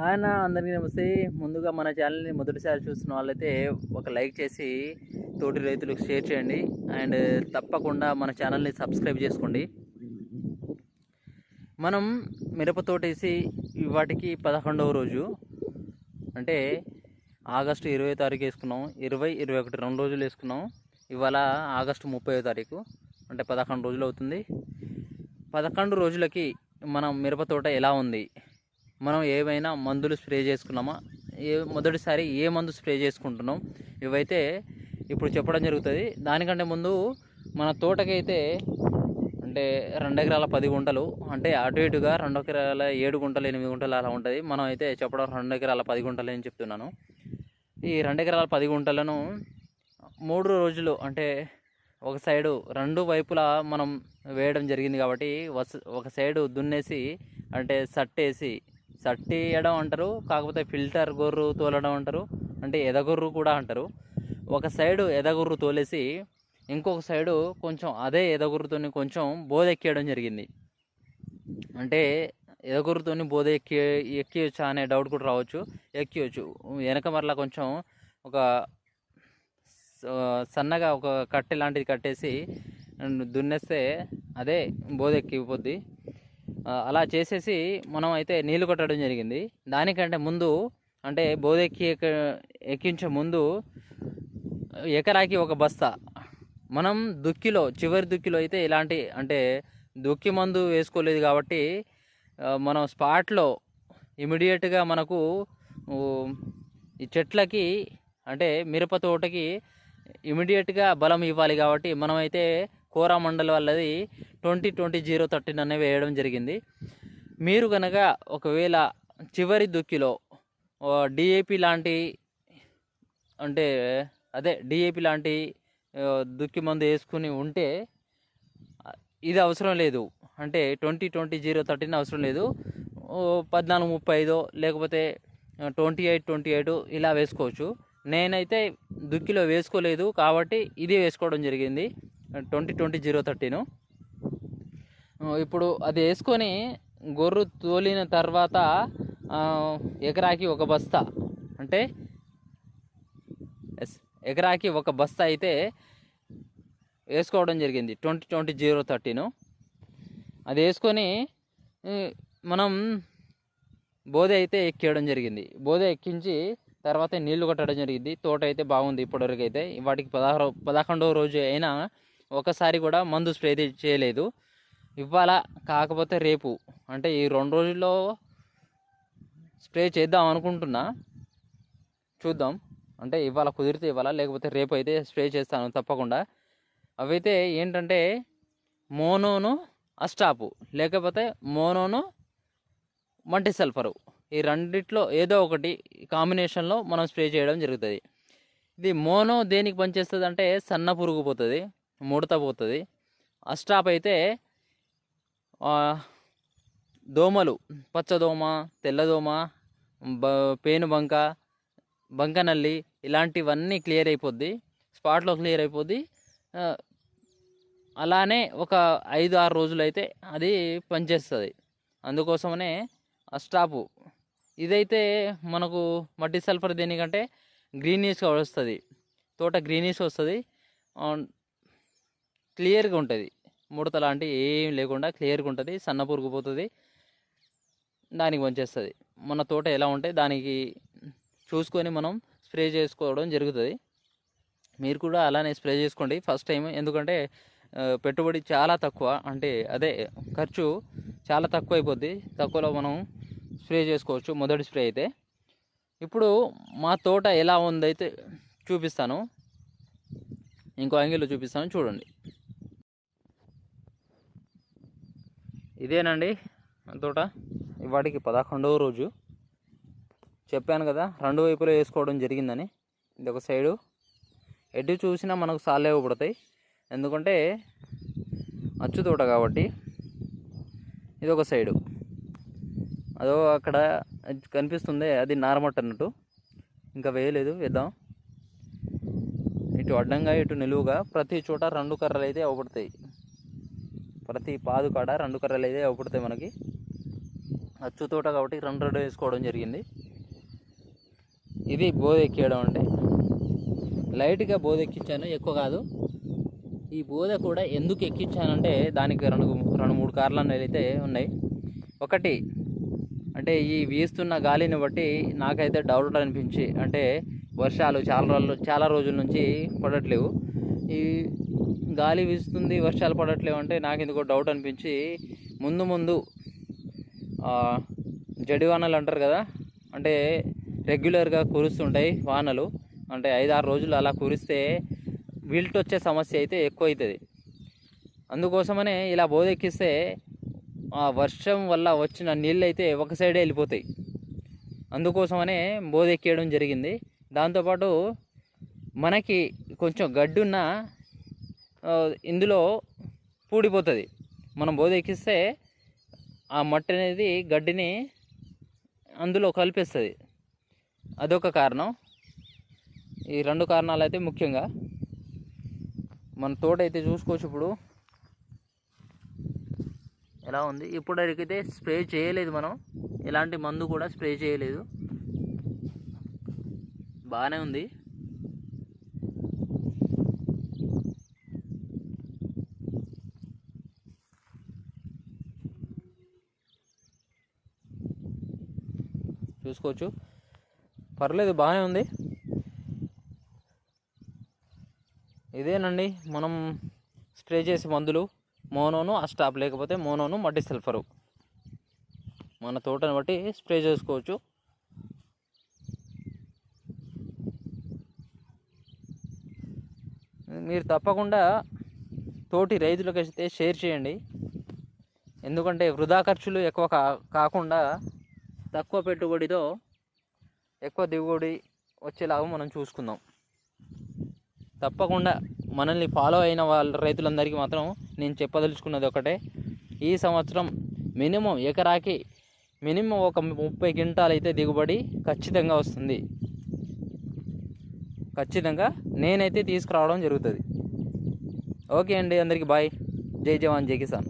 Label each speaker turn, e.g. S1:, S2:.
S1: ఆయన అందరికీ నమస్తే. ముందుగా మన ఛానల్ని మొదటిసారి చూస్తున్న వాళ్ళైతే ఒక లైక్ చేసి తోటి రైతులకు షేర్ చేయండి. అండ్ తప్పకుండా మన ఛానల్ని సబ్స్క్రైబ్ చేసుకోండి. మనం మిరప తోటేసి వాటికి పదకొండవ రోజు. అంటే ఆగస్టు ఇరవై తారీఖు వేసుకున్నాం. ఇరవై ఇరవై ఒకటి రెండు రోజులు వేసుకున్నాం. ఇవాళ ఆగస్టు ముప్పై తారీఖు. అంటే పదకొండు రోజులు అవుతుంది. పదకొండు రోజులకి మనం మిరప తోట ఎలా ఉంది? మనం ఏవైనా మందులు స్ప్రే చేసుకున్నామా? ఏ మొదటిసారి ఏ మందు స్ప్రే చేసుకుంటున్నాం? ఇవైతే ఇప్పుడు చెప్పడం జరుగుతుంది. దానికంటే ముందు మన తోటకైతే అంటే రెండు ఎకరాల పది గుంటలు అంటే అటు ఇటుగా రెండు ఎకరాల ఏడు గుంటలు ఎనిమిది గుంటలు అలా ఉంటుంది. మనం అయితే చెప్పడం రెండు ఎకరాల పది గుంటలు అని చెప్తున్నాను. ఈ రెండు ఎకరాల పది గుంటలను మూడు రోజులు అంటే ఒక సైడు రెండు వైపులా మనం వేయడం జరిగింది కాబట్టి వస ఒక సైడు దున్నేసి అంటే సట్టేసి సట్టేయడం అంటారు కాకపోతే ఫిల్టర్ గొర్రు తోలడం అంటారు అంటే ఎదగొర్రు కూడా అంటారు. ఒక సైడు ఎదగొర్రు తోలేసి ఇంకొక సైడు కొంచెం అదే ఎదగురుతోని కొంచెం బోధ ఎక్కేయడం జరిగింది. అంటే ఎదగురుతోని బోధ ఎక్కి ఎక్కియొచ్చా అనే డౌట్ కూడా రావచ్చు ఎక్కియొచ్చు. వెనక మరలా కొంచెం ఒక స- సన్నగా ఒక కట్టె లాంటిది కట్టేసి దున్నేస్తే అదే బోధ ఎక్కిపోద్ది. అలా చేసేసి మనం అయితే నీళ్ళు కొట్టడం జరిగింది. దానికంటే ముందు అంటే బోధెక్కి ఎక్క- ఎక్కించే ముందు ఎకరాకి ఒక బస్తా. మనం దుక్కిలో చివరి దుక్కిలో అయితే ఇలాంటి అంటే దుక్కి మందు వేసుకోలేదు కాబట్టి మనం స్పాట్లో ఇమీడియట్గా మనకు ఈ చెట్లకి అంటే మిరప తోటకి ఇమీడియట్గా బలం ఇవ్వాలి కాబట్టి మనమైతే కోరామండల్ వల్లది వాళ్ళది ట్వంటీ ట్వంటీ జీరో థర్టీన్ అనేవి వేయడం జరిగింది. మీరు కనుక ఒకవేళ చివరి దుక్కిలో డిఏపి లాంటి అంటే అదే డిఏపి లాంటి దుక్కి మందు వేసుకుని ఉంటే ఇది అవసరం లేదు. అంటే ట్వంటీ ట్వంటీ జీరో థర్టీన్ అవసరం లేదు. పద్నాలుగు ముప్పై ఐదో లేకపోతే ట్వంటీ ఎయిట్ ట్వంటీ ఎయిట్ ఇలా వేసుకోవచ్చు. నేనైతే దుక్కిలో వేసుకోలేదు కాబట్టి ఇది వేసుకోవడం జరిగింది. ట్వంటీ ట్వంటీ జీరో థర్టీను ఇప్పుడు అది వేసుకొని గొర్రు తోలిన తర్వాత ఎకరాకి ఒక బస్తా. అంటే ఎస్ ఎకరాకి ఒక బస్తా అయితే వేసుకోవడం జరిగింది. Twenty twenty zero thirteen. అది వేసుకొని మనం బోధ అయితే ఎక్కేయడం జరిగింది. బోధ ఎక్కించి తర్వాత నీళ్ళు కొట్టడం జరిగింది. తోట అయితే బాగుంది ఇప్పటివరకు అయితే వాటికి పదహారు పదకొండవ రోజు అయినా ఒకసారి కూడా మందు స్ప్రే చేయలేదు. ఇవాళ కాకపోతే రేపు. అంటే ఈ రెండు రోజుల్లో స్ప్రే చేద్దాం అనుకుంటున్నా. చూద్దాం. అంటే ఇవాళ కుదిరితే ఇవాళ లేకపోతే రేపు అయితే స్ప్రే చేస్తాను తప్పకుండా. అవైతే ఏంటంటే మోనోను అస్టాపు లేకపోతే మోనోను మంటి సల్ఫరు. ఈ రెండిట్లో ఏదో ఒకటి కాంబినేషన్లో మనం స్ప్రే చేయడం జరుగుతుంది. ఇది మోనో దేనికి పనిచేస్తుంది అంటే సన్న పురుగు పోతుంది ముడత పోతుంది. అస్టాప్ అయితే దోమలు పచ్చదోమ తెల్లదోమ బ పేను బంక బంకనల్లి ఇలాంటివన్నీ క్లియర్ అయిపోద్ది స్పాట్లో క్లియర్ అయిపోద్ది. అలానే ఒక ఐదు ఆరు రోజులు అయితే అది పనిచేస్తుంది. అందుకోసమనే ఆ స్టాపు. ఇదైతే మనకు మట్టి సల్ఫర్ దేనికంటే గ్రీనీష్గా వస్తుంది. తోట గ్రీనీష్ వస్తుంది. క్లియర్గా ఉంటుంది. ముడత లాంటి ఏం లేకుండా క్లియర్గా ఉంటుంది సన్న పురుగు పోతుంది దానికి పనిచేస్తుంది. మన తోట ఎలా ఉంటే దానికి చూసుకొని మనం స్ప్రే చేసుకోవడం జరుగుతుంది. మీరు కూడా అలానే స్ప్రే చేసుకోండి ఫస్ట్ టైం ఎందుకంటే పెట్టుబడి చాలా తక్కువ. అంటే అదే ఖర్చు చాలా తక్కువ అయిపోద్ది. తక్కువలో మనం స్ప్రే చేసుకోవచ్చు మొదటి స్ప్రే అయితే. ఇప్పుడు మా తోట ఎలా ఉందైతే చూపిస్తాను. ఇంకో యాంగిల్లో చూపిస్తాను చూడండి. ఇదేనండి తోట. వాటికి పదకొండవ రోజు. చెప్పాను కదా రెండు వైపులో వేసుకోవడం జరిగిందని. ఇది ఒక సైడు. ఎటు చూసినా మనకు సాలే పడతాయి. ఎందుకంటే అచ్చు తోట కాబట్టి ఇది ఒక సైడు. అదో అక్కడ కనిపిస్తుంది అది నారమట్ట అన్నట్టు. ఇంకా వేయలేదు వేద్దాం. ఇటు అడ్డంగా ఇటు నిలువుగా ప్రతి చోట రెండు కర్రలు అయితే అవపడతాయి. ప్రతి పాదు కాడ రెండు కర్రలు అయితే అవుపడతాయి మనకి. అచ్చు తోట కాబట్టి రెండు రెండు వేసుకోవడం జరిగింది. ఇది బోధ ఎక్కియడం అంటే. లైట్గా బోధ ఎక్కించాను ఎక్కువ కాదు. ఈ బోధ కూడా ఎందుకు ఎక్కించానంటే దానికి రెండు రెండు మూడు కార్లు అయితే ఉన్నాయి. ఒకటి అంటే ఈ వీస్తున్న గాలిని బట్టి నాకైతే డౌట్ అనిపించి అంటే వర్షాలు చాలా రోజులు చాలా రోజుల నుంచి పడట్లేవు. ఈ గాలి వీస్తుంది వర్షాలు పడట్లేవు అంటే నాకు ఎందుకో డౌట్ అనిపించి ముందు ముందు జడి వానలు అంటారు కదా అంటే రెగ్యులర్గా కురుస్తుంటాయి వానలు. అంటే ఐదు ఆరు రోజులు అలా కురిస్తే విల్ట్ వచ్చే సమస్య అయితే ఎక్కువ అవుతుంది అందుకోసమనే ఇలా బోధెక్కిస్తే ఆ వర్షం వల్ల వచ్చిన నీళ్ళు అయితే ఒక సైడే వెళ్ళిపోతాయి. అందుకోసమనే బోధెక్కేయడం జరిగింది. దాంతోపాటు మనకి కొంచెం గడ్డున్న ఇందులో పూడిపోతుంది. మనం బోధ ఎక్కిస్తే ఆ మట్టి అనేది గడ్డిని అందులో కలిపేస్తుంది. అదొక కారణం. ఈ రెండు కారణాలు అయితే ముఖ్యంగా. మన తోట అయితే చూసుకోవచ్చు ఇప్పుడు. ఎలా ఉంది? ఇప్పటివరకైతే స్ప్రే చేయలేదు మనం. ఎలాంటి మందు కూడా స్ప్రే చేయలేదు. బాగానే ఉంది. చూసుకోవచ్చు. పర్లేదు బాగానే ఉంది. ఇదేనండి మనం స్ప్రే చేసే మందులు. మోనోను అస్టాప్ లేకపోతే మోనోను మట్టి సల్ఫరు. మన తోటను బట్టి స్ప్రే చేసుకోవచ్చు. మీరు తప్పకుండా తోటి రైతులకి అయితే షేర్ చేయండి. ఎందుకంటే వృధా ఖర్చులు ఎక్కువ కా కాకుండా తక్కువ పెట్టుబడితో ఎక్కువ దిగుబడి వచ్చేలాగా మనం చూసుకుందాం. తప్పకుండా మనల్ని ఫాలో అయిన వాళ్ళ రైతులందరికీ మాత్రం నేను చెప్పదలుచుకున్నది ఒకటే. ఈ సంవత్సరం మినిమం ఎకరాకి మినిమం ఒక ముప్పై క్వింటాలు అయితే దిగుబడి ఖచ్చితంగా వస్తుంది. ఖచ్చితంగా నేనైతే తీసుకురావడం జరుగుతుంది. ఓకే అండి అందరికీ బాయ్. జై జవాన్ జై కిసాన్.